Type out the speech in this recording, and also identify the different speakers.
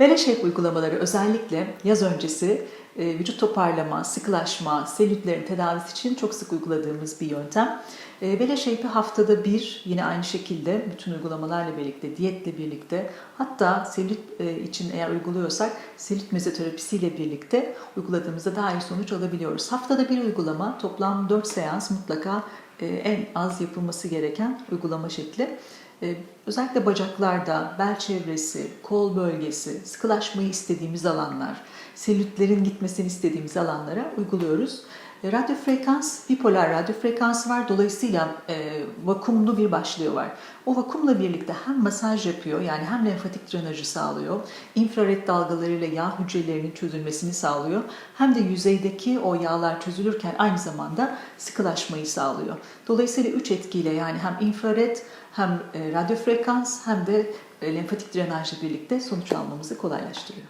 Speaker 1: Veleşef uygulamaları özellikle yaz öncesi e, vücut toparlama, sıkılaşma, selülitlerin tedavisi için çok sık uyguladığımız bir yöntem. E, Veleşef'i haftada bir yine aynı şekilde bütün uygulamalarla birlikte, diyetle birlikte hatta selülit e, için eğer uyguluyorsak selülit mezoterapisiyle birlikte uyguladığımızda daha iyi sonuç alabiliyoruz. Haftada bir uygulama toplam 4 seans mutlaka e, en az yapılması gereken uygulama şekli. Ee, Özellikle bacaklarda, bel çevresi, kol bölgesi, sıkılaşmayı istediğimiz alanlar, selülitlerin gitmesini istediğimiz alanlara uyguluyoruz. E, Radyo frekans, bipolar radyo frekansı var. Dolayısıyla e, vakumlu bir başlığı var. O vakumla birlikte hem masaj yapıyor yani hem lenfatik drenajı sağlıyor, infrared dalgalarıyla yağ hücrelerinin çözülmesini sağlıyor. Hem de yüzeydeki o yağlar çözülürken aynı zamanda sıkılaşmayı sağlıyor. Dolayısıyla üç etkiyle yani hem infrared hem e, radyo frekans hem de e, lenfatik drenajla birlikte sonuç almamızı kolaylaştırıyor.